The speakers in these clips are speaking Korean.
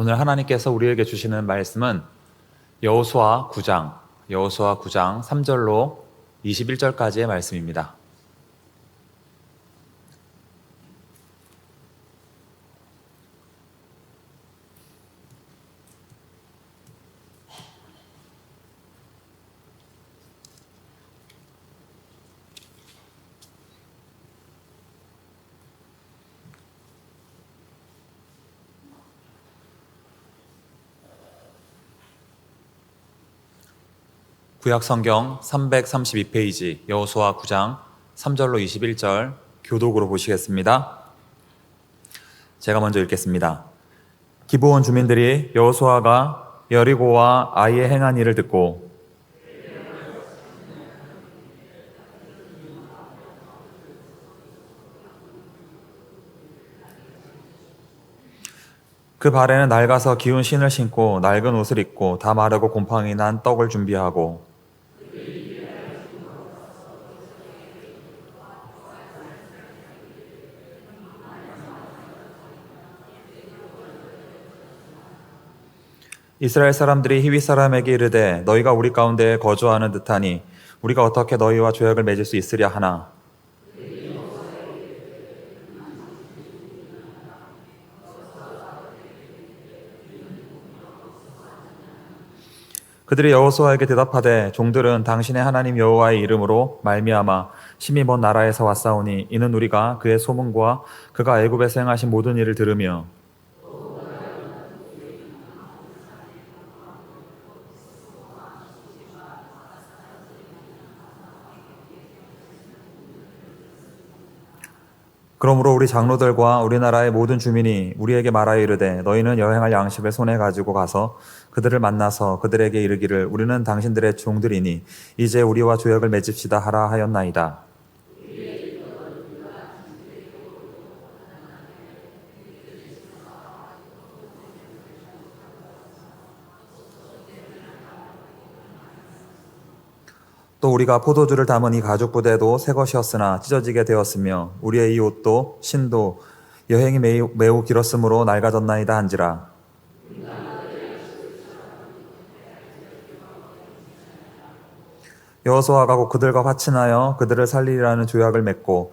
오늘 하나님께서 우리에게 주시는 말씀은 여호수아 9장, 여호수아 9장 3절로 21절까지의 말씀입니다. 구약 성경 332페이지 여호수아 9장 3절로 21절 교독으로 보시겠습니다. 제가 먼저 읽겠습니다. 기브온 주민들이 여호수아가 여리고와 아이의 행한 일을 듣고 그 발에는 낡아서 기운 신을 신고 낡은 옷을 입고 다 마르고 곰팡이 난 떡을 준비하고 이스라엘 사람들이 히위 사람에게 이르되 너희가 우리 가운데 거주하는 듯하니 우리가 어떻게 너희와 조약을 맺을 수 있으랴 하나? 그들이 여호수아에게 대답하되 종들은 당신의 하나님 여호와의 이름으로 말미암아 심히 먼 나라에서 왔사오니 이는 우리가 그의 소문과 그가 애굽에서 행하신 모든 일을 들으며 그러므로 우리 장로들과 우리나라의 모든 주민이 우리에게 말하여 이르되 너희는 여행할 양식을 손에 가지고 가서 그들을 만나서 그들에게 이르기를 우리는 당신들의 종들이니 이제 우리와 조약을 맺읍시다 하라 하였나이다. 또 우리가 포도주를 담은 이 가죽 부대도 새 것이었으나 찢어지게 되었으며 우리의 이 옷도 신도 여행이 매우, 매우 길었으므로 낡아졌나이다 한지라. 여호수아가 곧 그들과 화친하여 그들을 살리라는 조약을 맺고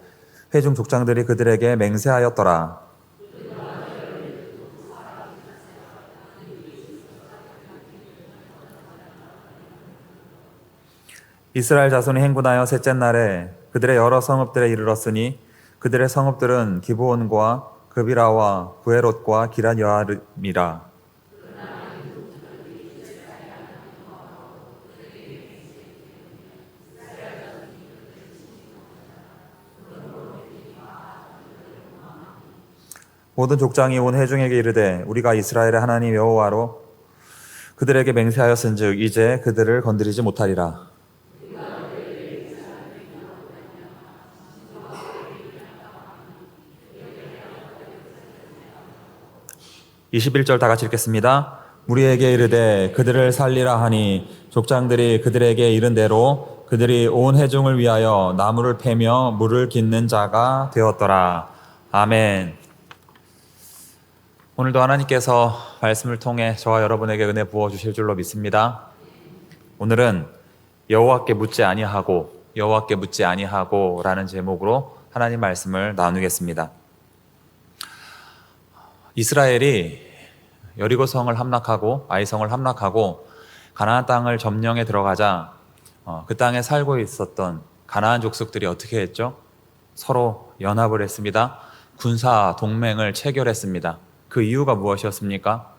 회중 족장들이 그들에게 맹세하였더라 이스라엘 자손이 행군하여 셋째 날에 그들의 여러 성읍들에 이르렀으니 그들의 성읍들은 기브온과 그비라와 부에롯과 기란 여아름이라. 모든 족장이 온 회중에게 이르되 우리가 이스라엘의 하나님 여호와로 그들에게 맹세하였은즉 이제 그들을 건드리지 못하리라 21절 다 같이 읽겠습니다. 우리에게 이르되 그들을 살리라 하니 족장들이 그들에게 이른 대로 그들이 온 회중을 위하여 나무를 패며 물을 깃는 자가 되었더라. 아멘. 오늘도 하나님께서 말씀을 통해 저와 여러분에게 은혜 부어 주실 줄로 믿습니다. 오늘은 여호와께 묻지 아니하고 여호와께 묻지 아니하고라는 제목으로 하나님 말씀을 나누겠습니다. 이스라엘이 여리고 성을 함락하고 아이성을 함락하고 가나안 땅을 점령해 들어가자 어, 그 땅에 살고 있었던 가나안 족속들이 어떻게 했죠? 서로 연합을 했습니다. 군사 동맹을 체결했습니다. 그 이유가 무엇이었습니까?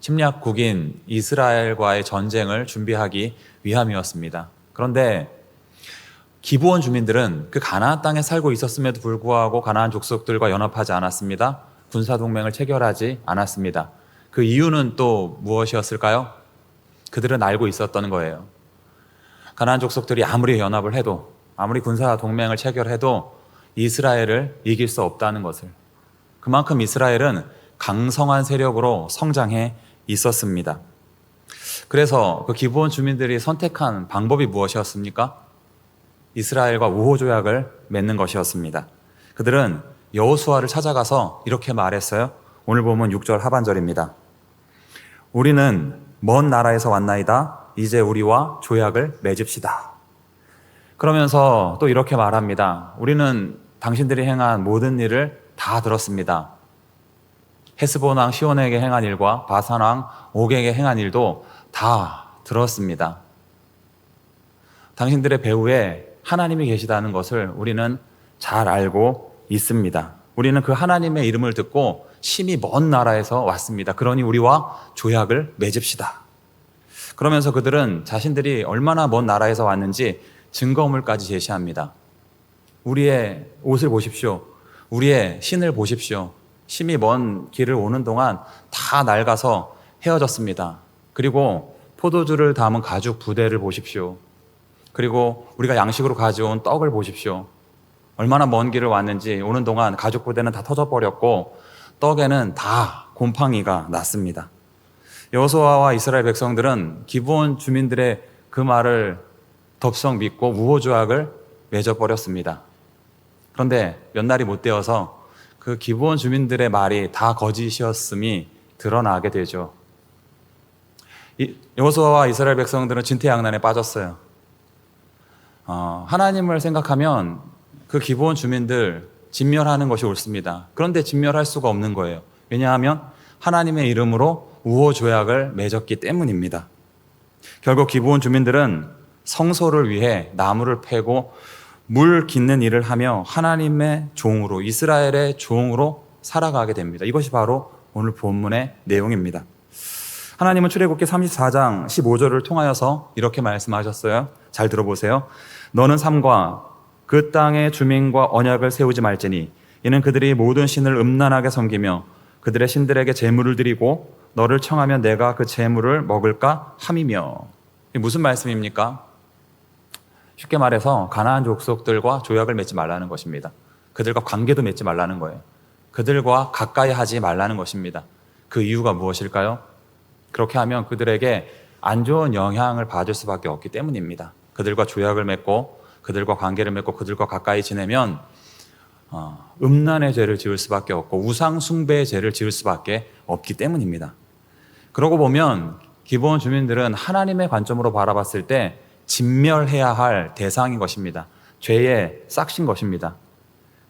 침략국인 이스라엘과의 전쟁을 준비하기 위함이었습니다. 그런데 기부원 주민들은 그 가나안 땅에 살고 있었음에도 불구하고 가나안 족속들과 연합하지 않았습니다. 군사 동맹을 체결하지 않았습니다. 그 이유는 또 무엇이었을까요? 그들은 알고 있었던 거예요. 가나안 족속들이 아무리 연합을 해도 아무리 군사 동맹을 체결해도 이스라엘을 이길 수 없다는 것을. 그만큼 이스라엘은 강성한 세력으로 성장해 있었습니다. 그래서 그 기부원 주민들이 선택한 방법이 무엇이었습니까? 이스라엘과 우호 조약을 맺는 것이었습니다. 그들은 여호수아를 찾아가서 이렇게 말했어요. 오늘 보면 6절 하반절입니다. 우리는 먼 나라에서 왔나이다. 이제 우리와 조약을 맺읍시다. 그러면서 또 이렇게 말합니다. 우리는 당신들이 행한 모든 일을 다 들었습니다. 헤스본 왕 시온에게 행한 일과 바산 왕 옥에게 행한 일도 다 들었습니다. 당신들의 배후에 하나님이 계시다는 것을 우리는 잘 알고 있습니다. 우리는 그 하나님의 이름을 듣고 심히 먼 나라에서 왔습니다. 그러니 우리와 조약을 맺읍시다. 그러면서 그들은 자신들이 얼마나 먼 나라에서 왔는지 증거물까지 제시합니다. 우리의 옷을 보십시오. 우리의 신을 보십시오. 심히 먼 길을 오는 동안 다 낡아서 헤어졌습니다. 그리고 포도주를 담은 가죽 부대를 보십시오. 그리고 우리가 양식으로 가져온 떡을 보십시오. 얼마나 먼 길을 왔는지 오는 동안 가죽 부대는 다 터져버렸고 떡에는 다 곰팡이가 났습니다. 여호수아와 이스라엘 백성들은 기본 주민들의 그 말을 덥석 믿고 우호조약을 맺어버렸습니다. 그런데 몇 날이 못 되어서 그 기본 주민들의 말이 다 거짓이었음이 드러나게 되죠. 여호수아와 이스라엘 백성들은 진퇴양난에 빠졌어요. 어, 하나님을 생각하면 그 기본 주민들 진멸하는 것이 옳습니다. 그런데 진멸할 수가 없는 거예요. 왜냐하면 하나님의 이름으로 우호 조약을 맺었기 때문입니다. 결국 기본 주민들은 성소를 위해 나무를 패고 물 깃는 일을 하며 하나님의 종으로 이스라엘의 종으로 살아가게 됩니다. 이것이 바로 오늘 본문의 내용입니다. 하나님은 출애굽기 34장 15절을 통하여서 이렇게 말씀하셨어요. 잘 들어보세요. 너는 삼과 그 땅의 주민과 언약을 세우지 말지니 이는 그들이 모든 신을 음란하게 섬기며 그들의 신들에게 제물을 드리고 너를 청하면 내가 그 제물을 먹을까 함이며 무슨 말씀입니까? 쉽게 말해서 가나안 족속들과 조약을 맺지 말라는 것입니다. 그들과 관계도 맺지 말라는 거예요. 그들과 가까이 하지 말라는 것입니다. 그 이유가 무엇일까요? 그렇게 하면 그들에게 안 좋은 영향을 받을 수밖에 없기 때문입니다. 그들과 조약을 맺고 그들과 관계를 맺고 그들과 가까이 지내면 어, 음란의 죄를 지을 수밖에 없고 우상 숭배의 죄를 지을 수밖에 없기 때문입니다. 그러고 보면 기본 주민들은 하나님의 관점으로 바라봤을 때 진멸해야 할 대상인 것입니다. 죄의 싹신 것입니다.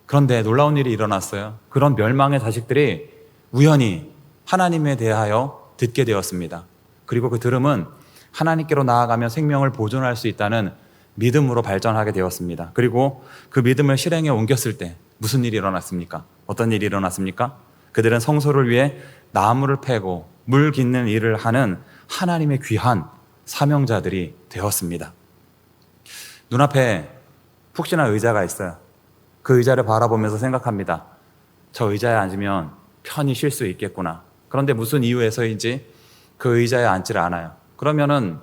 그런데 놀라운 일이 일어났어요. 그런 멸망의 자식들이 우연히 하나님에 대하여 듣게 되었습니다. 그리고 그 들음은 하나님께로 나아가면 생명을 보존할 수 있다는 믿음으로 발전하게 되었습니다. 그리고 그 믿음을 실행에 옮겼을 때 무슨 일이 일어났습니까? 어떤 일이 일어났습니까? 그들은 성소를 위해 나무를 패고 물 깃는 일을 하는 하나님의 귀한 사명자들이 되었습니다. 눈앞에 푹신한 의자가 있어요. 그 의자를 바라보면서 생각합니다. 저 의자에 앉으면 편히 쉴 수 있겠구나. 그런데 무슨 이유에서인지 그 의자에 앉지를 않아요. 그러면은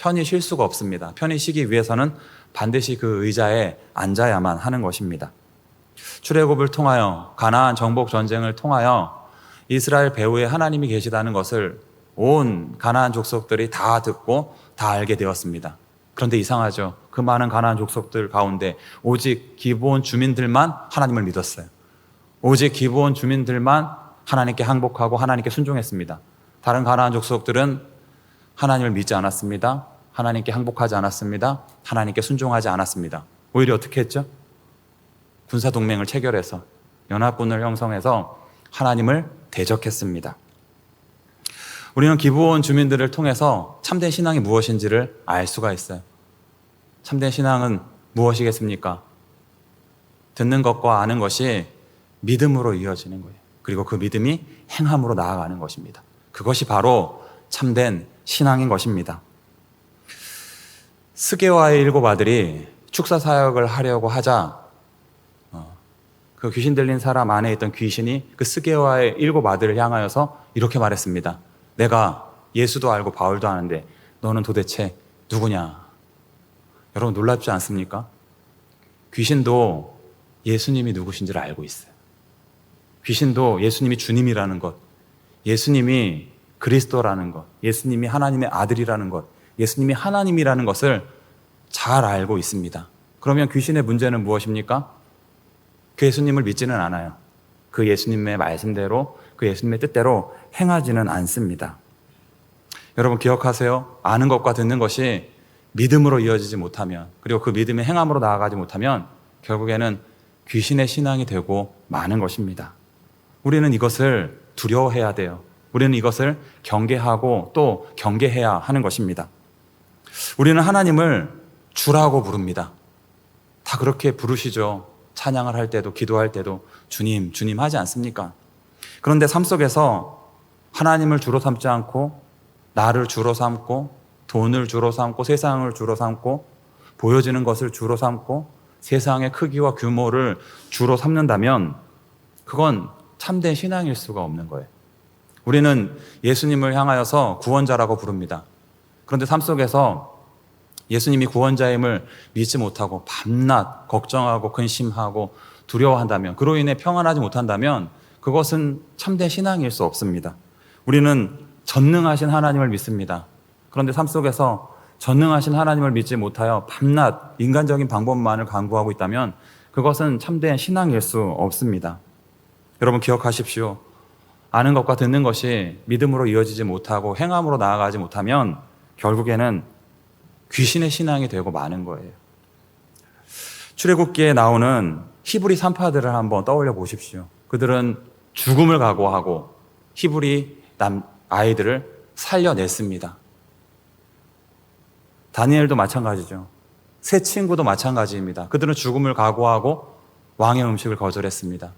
편히 쉴 수가 없습니다. 편히 쉬기 위해서는 반드시 그 의자에 앉아야만 하는 것입니다. 출애굽을 통하여 가나안 정복 전쟁을 통하여 이스라엘 배후에 하나님이 계시다는 것을 온 가나안 족속들이 다 듣고 다 알게 되었습니다. 그런데 이상하죠. 그 많은 가나안 족속들 가운데 오직 기본 주민들만 하나님을 믿었어요. 오직 기본 주민들만 하나님께 항복하고 하나님께 순종했습니다. 다른 가나안 족속들은 하나님을 믿지 않았습니다. 하나님께 항복하지 않았습니다. 하나님께 순종하지 않았습니다. 오히려 어떻게 했죠? 군사 동맹을 체결해서 연합군을 형성해서 하나님을 대적했습니다. 우리는 기부원 주민들을 통해서 참된 신앙이 무엇인지를 알 수가 있어요. 참된 신앙은 무엇이겠습니까? 듣는 것과 아는 것이 믿음으로 이어지는 거예요. 그리고 그 믿음이 행함으로 나아가는 것입니다. 그것이 바로 참된 신앙인 것입니다. 스게와의 일곱 아들이 축사 사역을 하려고 하자 어, 그 귀신 들린 사람 안에 있던 귀신이 그 스게와의 일곱 아들을 향하여서 이렇게 말했습니다. 내가 예수도 알고 바울도 아는데 너는 도대체 누구냐? 여러분 놀랍지 않습니까? 귀신도 예수님이 누구신지를 알고 있어요. 귀신도 예수님이 주님이라는 것, 예수님이 그리스도라는 것, 예수님이 하나님의 아들이라는 것, 예수님이 하나님이라는 것을 잘 알고 있습니다. 그러면 귀신의 문제는 무엇입니까? 그 예수님을 믿지는 않아요. 그 예수님의 말씀대로, 그 예수님의 뜻대로 행하지는 않습니다. 여러분 기억하세요. 아는 것과 듣는 것이 믿음으로 이어지지 못하면 그리고 그 믿음의 행함으로 나아가지 못하면 결국에는 귀신의 신앙이 되고 마는 것입니다. 우리는 이것을 두려워해야 돼요. 우리는 이것을 경계하고 또 경계해야 하는 것입니다. 우리는 하나님을 주라고 부릅니다. 다 그렇게 부르시죠. 찬양을 할 때도 기도할 때도 주님, 주님 하지 않습니까? 그런데 삶 속에서 하나님을 주로 삼지 않고 나를 주로 삼고 돈을 주로 삼고 세상을 주로 삼고 보여지는 것을 주로 삼고 세상의 크기와 규모를 주로 삼는다면 그건 참된 신앙일 수가 없는 거예요. 우리는 예수님을 향하여서 구원자라고 부릅니다. 그런데 삶 속에서 예수님이 구원자임을 믿지 못하고 밤낮 걱정하고 근심하고 두려워한다면 그로 인해 평안하지 못한다면 그것은 참된 신앙일 수 없습니다. 우리는 전능하신 하나님을 믿습니다. 그런데 삶 속에서 전능하신 하나님을 믿지 못하여 밤낮 인간적인 방법만을 강구하고 있다면 그것은 참된 신앙일 수 없습니다. 여러분 기억하십시오. 아는 것과 듣는 것이 믿음으로 이어지지 못하고 행함으로 나아가지 못하면 결국에는 귀신의 신앙이 되고 마는 거예요. 출애굽기에 나오는 히브리 산파들을 한번 떠올려 보십시오. 그들은 죽음을 각오하고 히브리 남 아이들을 살려냈습니다. 다니엘도 마찬가지죠. 새 친구도 마찬가지입니다. 그들은 죽음을 각오하고 왕의 음식을 거절했습니다.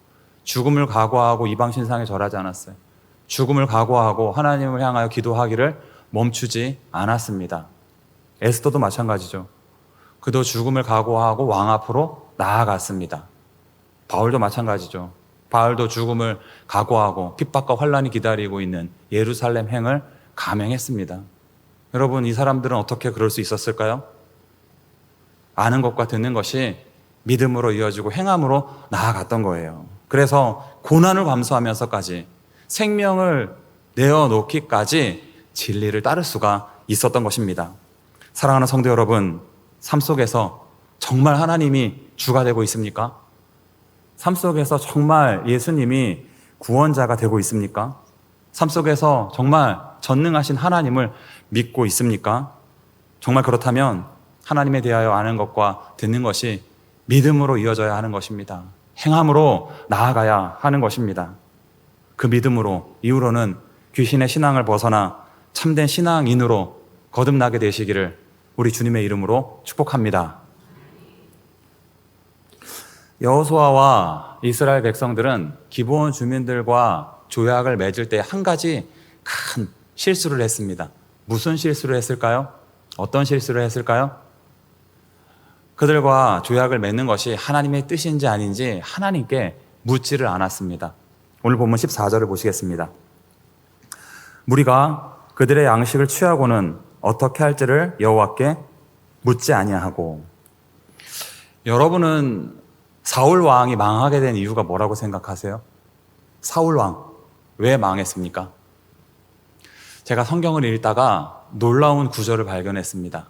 죽음을 각오하고 이방 신상에 절하지 않았어요. 죽음을 각오하고 하나님을 향하여 기도하기를 멈추지 않았습니다. 에스더도 마찬가지죠. 그도 죽음을 각오하고 왕 앞으로 나아갔습니다. 바울도 마찬가지죠. 바울도 죽음을 각오하고 핍박과 환란이 기다리고 있는 예루살렘 행을 감행했습니다. 여러분 이 사람들은 어떻게 그럴 수 있었을까요? 아는 것과 듣는 것이 믿음으로 이어지고 행함으로 나아갔던 거예요. 그래서 고난을 감수하면서까지 생명을 내어놓기까지 진리를 따를 수가 있었던 것입니다. 사랑하는 성도 여러분, 삶 속에서 정말 하나님이 주가 되고 있습니까? 삶 속에서 정말 예수님이 구원자가 되고 있습니까? 삶 속에서 정말 전능하신 하나님을 믿고 있습니까? 정말 그렇다면 하나님에 대하여 아는 것과 듣는 것이 믿음으로 이어져야 하는 것입니다. 행함으로 나아가야 하는 것입니다. 그 믿음으로 이후로는 귀신의 신앙을 벗어나 참된 신앙인으로 거듭나게 되시기를 우리 주님의 이름으로 축복합니다. 여호수아와 이스라엘 백성들은 기본 주민들과 조약을 맺을 때 한 가지 큰 실수를 했습니다. 무슨 실수를 했을까요? 어떤 실수를 했을까요? 그들과 조약을 맺는 것이 하나님의 뜻인지 아닌지 하나님께 묻지를 않았습니다. 오늘 본문 14절을 보시겠습니다. 무리가 그들의 양식을 취하고는 어떻게 할지를 여호와께 묻지 아니하고 여러분은 사울 왕이 망하게 된 이유가 뭐라고 생각하세요? 사울 왕 왜 망했습니까? 제가 성경을 읽다가 놀라운 구절을 발견했습니다.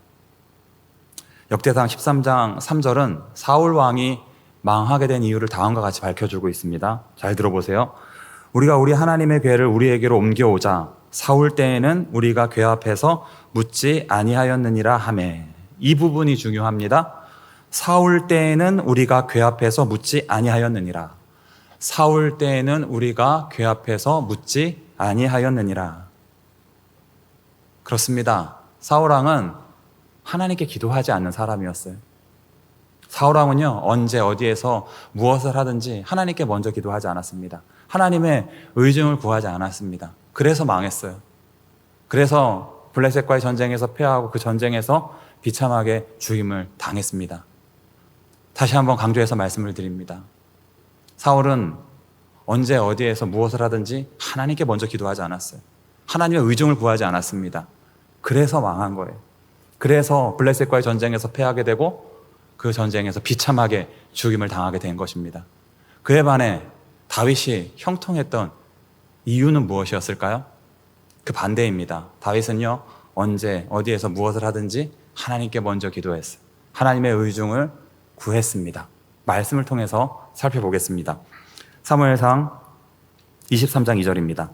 역대상 13장 3절은 사울 왕이 망하게 된 이유를 다음과 같이 밝혀주고 있습니다. 잘 들어보세요. 우리가 우리 하나님의 괴를 우리에게로 옮겨오자 사울 때에는 우리가 괴 앞에서 묻지 아니하였느니라 하매 이 부분이 중요합니다. 사울 때에는 우리가 괴 앞에서 묻지 아니하였느니라. 사울 때에는 우리가 괴 앞에서 묻지 아니하였느니라. 그렇습니다. 사울왕은 하나님께 기도하지 않는 사람이었어요. 사울왕은요, 언제 어디에서 무엇을 하든지 하나님께 먼저 기도하지 않았습니다. 하나님의 의중을 구하지 않았습니다. 그래서 망했어요. 그래서 블레셋과의 전쟁에서 패하고 그 전쟁에서 비참하게 죽임을 당했습니다. 다시 한번 강조해서 말씀을 드립니다. 사울은 언제 어디에서 무엇을 하든지 하나님께 먼저 기도하지 않았어요. 하나님의 의중을 구하지 않았습니다. 그래서 망한 거예요. 그래서 블레셋과의 전쟁에서 패하게 되고 그 전쟁에서 비참하게 죽임을 당하게 된 것입니다. 그에 반해 다윗이 형통했던 이유는 무엇이었을까요? 그 반대입니다. 다윗은요, 언제, 어디에서 무엇을 하든지 하나님께 먼저 기도했어요. 하나님의 의중을 구했습니다. 말씀을 통해서 살펴보겠습니다. 사무엘상 23장 2절입니다.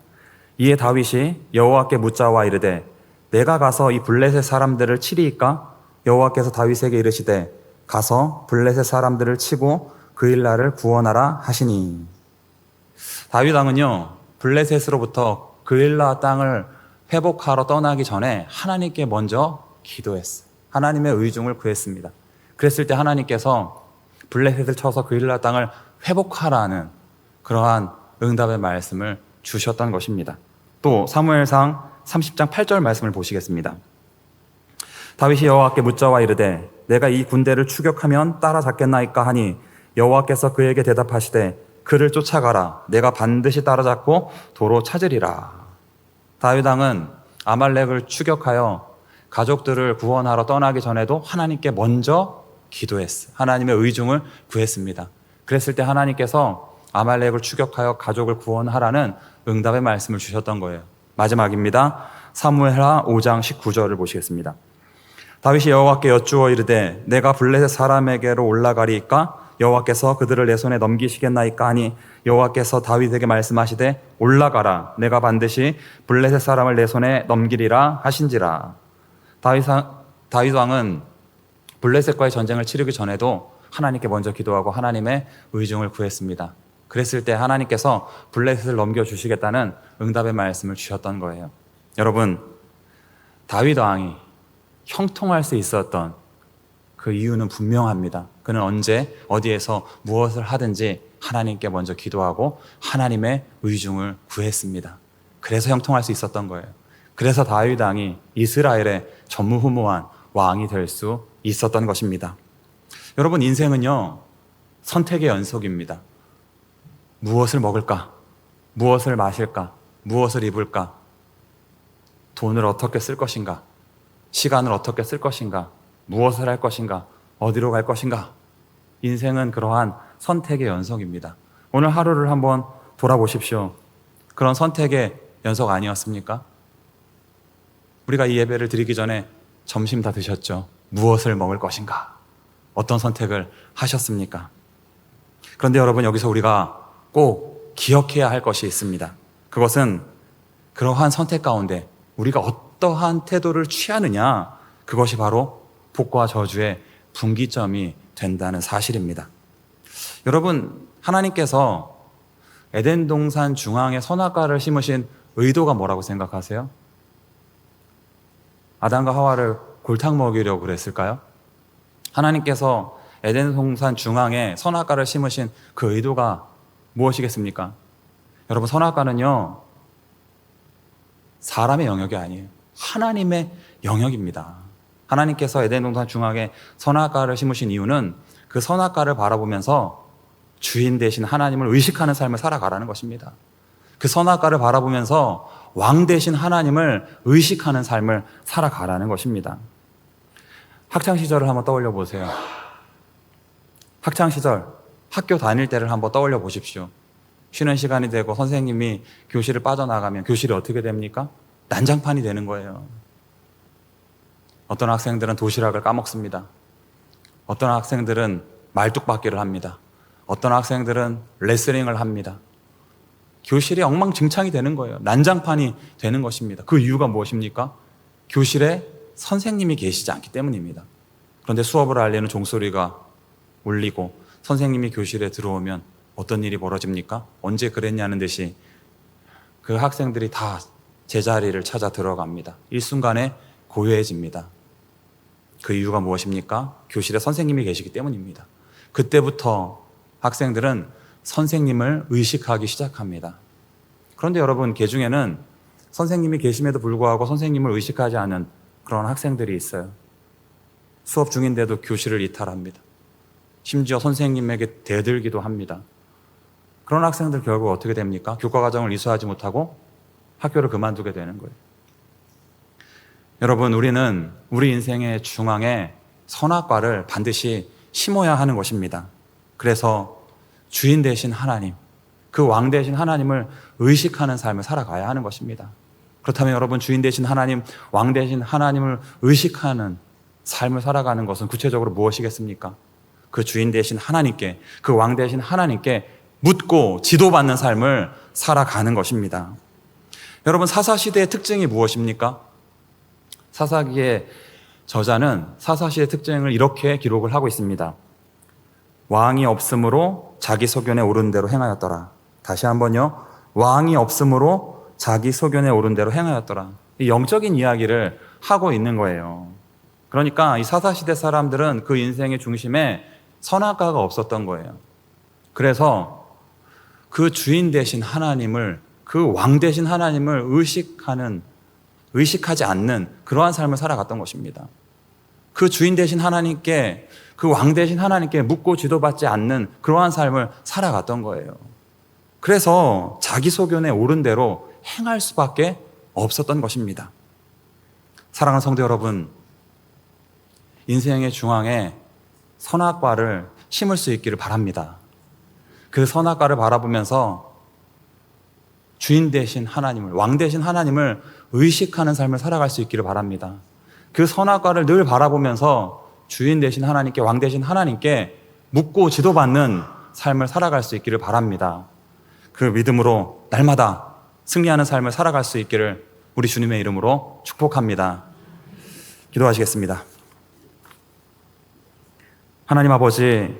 이에 다윗이 여호와께 묻자와 이르되 내가 가서 이 블레셋 사람들을 치리이까 여호와께서 다윗에게 이르시되 가서 블레셋 사람들을 치고 그 일날을 구원하라 하시니 다윗 왕은요 블레셋으로부터 그일라 땅을 회복하러 떠나기 전에 하나님께 먼저 기도했어요. 하나님의 의중을 구했습니다. 그랬을 때 하나님께서 블레셋을 쳐서 그일라 땅을 회복하라는 그러한 응답의 말씀을 주셨던 것입니다. 또 사무엘상 30장 8절 말씀을 보시겠습니다. 다윗이 여호와께 묻자와 이르되 내가 이 군대를 추격하면 따라잡겠나이까 하니 여호와께서 그에게 대답하시되 그를 쫓아가라. 내가 반드시 따라잡고 도로 찾으리라. 다윗 왕은 아말렉을 추격하여 가족들을 구원하러 떠나기 전에도 하나님께 먼저 기도했어 하나님의 의중을 구했습니다. 그랬을 때 하나님께서 아말렉을 추격하여 가족을 구원하라는 응답의 말씀을 주셨던 거예요. 마지막입니다. 사무엘하 5장 19절을 보시겠습니다. 다윗이 여호와께 여쭈어 이르되 내가 블레셋 사람에게로 올라가리이까 여호와께서 그들을 내 손에 넘기시겠나이까 하니 여호와께서 다윗에게 말씀하시되 올라가라 내가 반드시 블레셋 사람을 내 손에 넘기리라 하신지라 다윗, 왕은 블레셋과의 전쟁을 치르기 전에도 하나님께 먼저 기도하고 하나님의 의중을 구했습니다. 그랬을 때 하나님께서 블레셋을 넘겨 주시겠다는 응답의 말씀을 주셨던 거예요. 여러분, 다윗 왕이 형통할 수 있었던 그 이유는 분명합니다. 그는 언제 어디에서 무엇을 하든지 하나님께 먼저 기도하고 하나님의 의중을 구했습니다. 그래서 형통할 수 있었던 거예요. 그래서 다윗 왕이 이스라엘의 전무후무한 왕이 될 수 있었던 것입니다. 여러분 인생은요 선택의 연속입니다. 무엇을 먹을까? 무엇을 마실까? 무엇을 입을까? 돈을 어떻게 쓸 것인가? 시간을 어떻게 쓸 것인가? 무엇을 할 것인가? 어디로 갈 것인가? 인생은 그러한 선택의 연속입니다. 오늘 하루를 한번 돌아보십시오. 그런 선택의 연속 아니었습니까? 우리가 이 예배를 드리기 전에 점심 다 드셨죠? 무엇을 먹을 것인가? 어떤 선택을 하셨습니까? 그런데 여러분 여기서 우리가 꼭 기억해야 할 것이 있습니다. 그것은 그러한 선택 가운데 우리가 어떠한 태도를 취하느냐 그것이 바로 복과 저주의 분기점이 된다는 사실입니다. 여러분 하나님께서 에덴 동산 중앙에 선악과를 심으신 의도가 뭐라고 생각하세요? 아담과 하와를 골탕 먹이려고 그랬을까요? 하나님께서 에덴 동산 중앙에 선악과를 심으신 그 의도가 무엇이겠습니까? 여러분 선악과는요 사람의 영역이 아니에요. 하나님의 영역입니다. 하나님께서 에덴 동산 중앙에 선악과를 심으신 이유는 그 선악과를 바라보면서 주인 대신 하나님을 의식하는 삶을 살아가라는 것입니다. 그 선악과를 바라보면서 왕 대신 하나님을 의식하는 삶을 살아가라는 것입니다. 학창 시절을 한번 떠올려 보세요. 학창 시절 학교 다닐 때를 한번 떠올려 보십시오. 쉬는 시간이 되고 선생님이 교실을 빠져나가면 교실이 어떻게 됩니까? 난장판이 되는 거예요. 어떤 학생들은 도시락을 까먹습니다. 어떤 학생들은 말뚝박기를 합니다. 어떤 학생들은 레슬링을 합니다. 교실이 엉망진창이 되는 거예요. 난장판이 되는 것입니다. 그 이유가 무엇입니까? 교실에 선생님이 계시지 않기 때문입니다. 그런데 수업을 알리는 종소리가 울리고 선생님이 교실에 들어오면 어떤 일이 벌어집니까? 언제 그랬냐는 듯이 그 학생들이 다 제자리를 찾아 들어갑니다. 일순간에 고요해집니다. 그 이유가 무엇입니까? 교실에 선생님이 계시기 때문입니다. 그때부터 학생들은 선생님을 의식하기 시작합니다. 그런데 여러분, 개 중에는 선생님이 계심에도 불구하고 선생님을 의식하지 않은 그런 학생들이 있어요. 수업 중인데도 교실을 이탈합니다. 심지어 선생님에게 대들기도 합니다. 그런 학생들 결국 어떻게 됩니까? 교과 과정을 이수하지 못하고 학교를 그만두게 되는 거예요. 여러분, 우리는 우리 인생의 중앙에 선악과를 반드시 심어야 하는 것입니다. 그래서 주인 대신 하나님, 그 왕 대신 하나님을 의식하는 삶을 살아가야 하는 것입니다. 그렇다면 여러분, 주인 대신 하나님, 왕 대신 하나님을 의식하는 삶을 살아가는 것은 구체적으로 무엇이겠습니까? 그 주인 대신 하나님께, 그 왕 대신 하나님께 묻고 지도받는 삶을 살아가는 것입니다. 여러분, 사사시대의 특징이 무엇입니까? 사사기의 저자는 사사시의 특징을 이렇게 기록을 하고 있습니다. 왕이 없으므로 자기 소견에 오른 대로 행하였더라. 다시 한번요. 왕이 없으므로 자기 소견에 오른 대로 행하였더라. 이 영적인 이야기를 하고 있는 거예요. 그러니까 이 사사시대 사람들은 그 인생의 중심에 선악과가 없었던 거예요. 그래서 그 주인 되신 하나님을 그왕 되신 하나님을 의식하는 의식하지 않는 그러한 삶을 살아갔던 것입니다. 그 주인 되신 하나님께 그왕 되신 하나님께 묻고 지도받지 않는 그러한 삶을 살아갔던 거예요. 그래서 자기 소견에 옳은 대로 행할 수밖에 없었던 것입니다. 사랑하는 성도 여러분, 인생의 중앙에 선악과를 심을 수 있기를 바랍니다. 그 선악과를 바라보면서 주인 되신 하나님을, 왕 되신 하나님을 의식하는 삶을 살아갈 수 있기를 바랍니다. 그 선악과를 늘 바라보면서 주인 되신 하나님께, 왕 되신 하나님께 묻고 지도받는 삶을 살아갈 수 있기를 바랍니다. 그 믿음으로 날마다 승리하는 삶을 살아갈 수 있기를 우리 주님의 이름으로 축복합니다. 기도하시겠습니다. 하나님 아버지,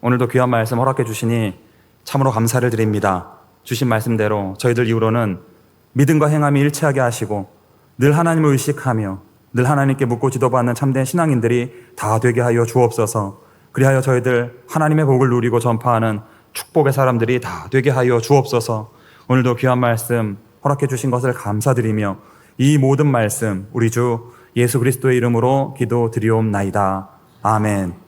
오늘도 귀한 말씀 허락해 주시니 참으로 감사를 드립니다. 주신 말씀대로 저희들 이후로는 믿음과 행함이 일치하게 하시고 늘 하나님을 의식하며 늘 하나님께 묻고 지도받는 참된 신앙인들이 다 되게 하여 주옵소서. 그리하여 저희들 하나님의 복을 누리고 전파하는 축복의 사람들이 다 되게 하여 주옵소서. 오늘도 귀한 말씀 허락해 주신 것을 감사드리며 이 모든 말씀 우리 주 예수 그리스도의 이름으로 기도 드리옵나이다. 아멘.